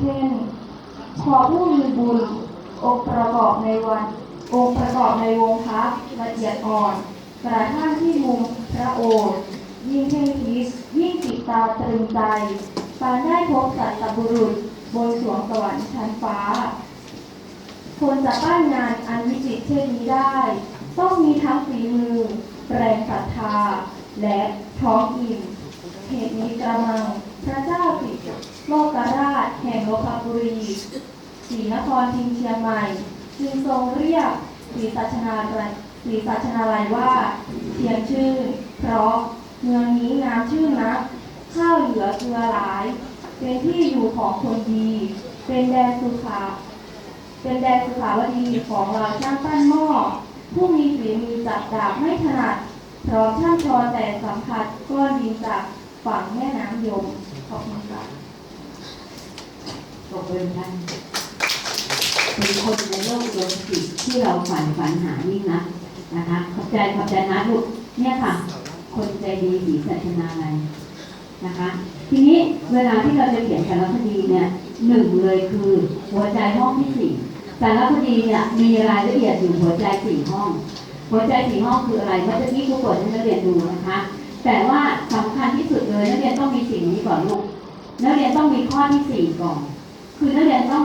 เช่นขอผู้มีบุญองค์ประกอบในวัน องค์ประกอบในวงพักละเอียดอ่อนกระทั่งที่มุมพระโอษฐ์ยิ่งเพ่งพิษยิ่งติดตาตรึงใจปานได้พบสัตบุรุษบนสวงสวรรค์ชั้นฟ้า คนจะปั้นงานอันวิจิตรเช่นนี้ได้ ต้องมีทั้งฝีมือ แรงศรัทธา และท้องอิ่มเหตุนี้กระมัง พระเจ้าปิดโลกราช แห่งโลคบุรีศรีนครทิงเชียงใหม่จึงทรงเรียกศรีสัชนาลัยศรีสัชนาลัยว่าเชียงชื่นเพราะเมืองนี้งามชื่นนักข้าวเหลือเกลือหลาย เป็นที่อยู่ของคนดี เป็นแดนสุขา เป็นแดนสุขาวดีของเราช่างปั้นหม้อผู้มีฝีมือจับดาบไม่ถนัดพร้อมช่างทอแต่สัมผัสก้อนดินจากฝั่งแม่น้ำยมขอบคุณค่ะ อบคุณท่านเป็นคนในโลกโลกิตที่เราฝันฝันหานี่นะนะคะขอบใจขอบใจนะลูกเนี่ยค่ะ คนใจดีสีสัชนาลัยนะคะ ทีนี้เวลาที่เราจะเขียนสารคดีเนี่ยหนึ่งเลยคือหัวใจห้องที่สี่สารคดีเนี่ยมีรายละเอียดอยู่หัวใจสี่ห้อง หัวใจสี่ห้องคืออะไรเมื่อกี้ครูกดให้นักเรียนดูนะคะ แต่ว่าสำคัญที่สุดเลยนักเรียนต้องมีสิ่งนี้ก่อนลูกนักเรียนต้องมีข้อที่สี่ก่อน คือนักเรียนต้อง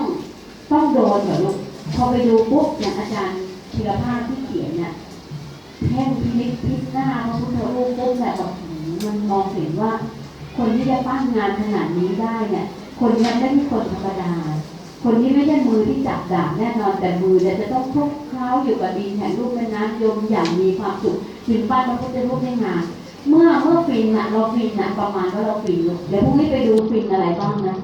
ต้องโดนเหรอลูกพอไปดูปุ๊บอย่างอาจารย์ธีรภาพที่เขียนเนี่ยแท่งพินิจพิจหน้าพระพุทธรูปปุ๊บแบบแบบหืมมันมองเห็นว่า คนที่จะปั้นงานขนาดนี้ได้เนี่ย คนนี้ไม่ใช่คนธรรมดา คนนี้ไม่ใช่มือที่จับดาบแน่นอนแต่มือเนี่ยจะต้องคลุกเคล้าอยู่กับดินแห่งรูปแม่น้ำยมอย่างมีความสุขถึงปั้นพระพุทธรูปได้งานเมื่อเมื่อฟินน่ะเราฟินน่ะประมาณว่าเราฟินลูกเดี๋ยวพรุ่งนี้ไปดูฟินอะไรบ้างนะ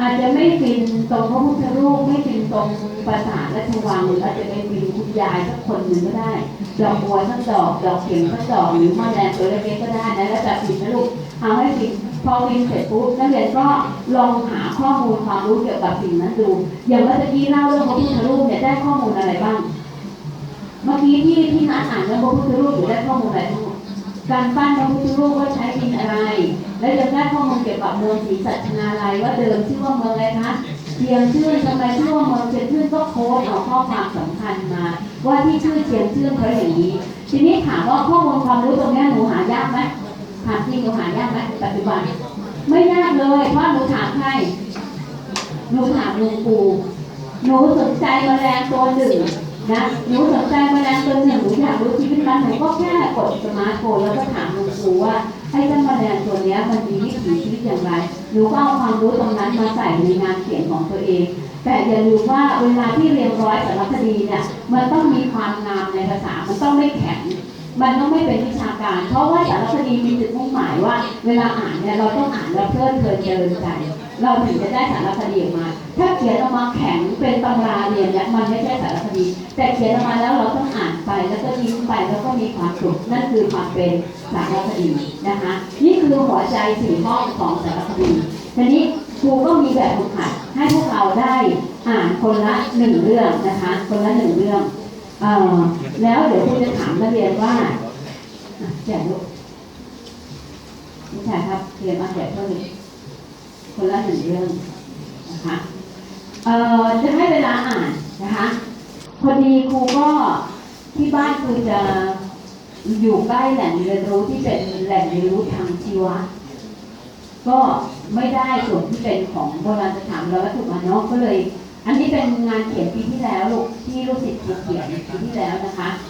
อาจจะไม่ฟินตรงพระพุทธรูปไม่ฟินตรงปราสาทและชวังหรืออาจจะเป็นฟินคุณยายสักคนหนึ่งก็ได้ดอกบัวสักดอกดอกเข็มสักดอกหรือมะแรงตัวเล็กๆก็ได้นะแล้วแต่ฟินนะลูกเอาให้ฟินพอฟินเสร็จปุ๊บนักเรียนก็ลองหาข้อมูลความรู้เกี่ยวกับสิ่งนั้นดู อย่างเมื่อกี้เล่าเรื่องพระพุทธรูปเนี่ยได้ข้อมูลอะไรบ้าง เมื่อกี้ที่ที่นัดอ่านเรื่องพระพุทธรูปอยู่ได้ข้อมูลอะไรบ้างการปั้นพระพุทธรูปว่าใช้ดินอะไร กี่ยวกับเมืองศรีสัชนาลัยว่าเดิมชื่อว่าเมืองอะไรคะเชียงชื่นทำไมชื่อว่าเมืองเชียงชื่นก็โค้ดเอาข้อความสำคัญมา ว่าที่ชื่อเชียงชื่นเพราะอย่างนี้ ทีนี้ถามว่าข้อมูลความรู้ตรงนี้หนูหายากไหมถามจริงหนูหายากไหมปัจจุบัน ไม่ยากเลยเพราะหนูถามใครหนูถามลุงปูหนูสนใจแมลงตัวหนึ่งนะหนูสนใจแมลงตัวหนึ่งหนูอยากรู้ชีวิตมันหนูก็แค่กดสมาร์ทโฟนแล้วก็ถามลุงครูว่า ให้ท่านมาแมลงตัวนี้มันมีวิถีชีวิตอย่างไรหนูก็เอาความรู้ตรงนั้นมาใส่ในงานเขียนของตัวเอง แต่อย่าลืมว่าเวลาที่เรียงร้อยสารคดีเนี่ยมันต้องมีความงามในภาษามันต้องไม่แข็ง มันต้องไม่เป็นวิชาการ เพราะว่าสารคดีมีจุดมุ่งหมายว่า เวลาอ่านเนี่ยเราต้องอ่านแล้วเพลิดเพลินเจริญใจเราถึงจะได้สารคดีออกมา ถ้าเขียนออกมาแข็งเป็นตำราเรียนเนี่ยมันไม่ใช่สารคดี แต่เขียนออกมาแล้วเราต้องอ่านไปแล้วก็ยิ้มไปแล้วก็มีความสุขนั่นคือความเป็นสารคดีนะคะ นี่คือหัวใจสี่ห้องของสารคดีทีนี้ครูก็มีแบบฝึกหัดให้พวกเราได้อ่านคนละหนึ่งเรื่องนะคะ คนละหนึ่งเรื่อง เอ่อแล้วเดี๋ยวครูจะถามนักเรียนว่าแจกลูกนี่ค่ะครับเรียนมาแจกเท่านี้คนละหนึ่งเรื่องนะคะเอ่อจะให้เวลาอ่านนะคะพอดีครูก็ที่บ้านครูจะอยู่ใกล้แหล่งเรียนรู้ที่เป็นแหล่งเรียนรู้ทางชีวะ ก็ไม่ได้ส่วนที่เป็นของโบราณสถานแล้ววัตถุมาเนาะก็เลย อันนี้เป็นงานเขียนปีที่แล้วลูกที่ลูกศิษย์เขียนปีที่แล้วนะคะ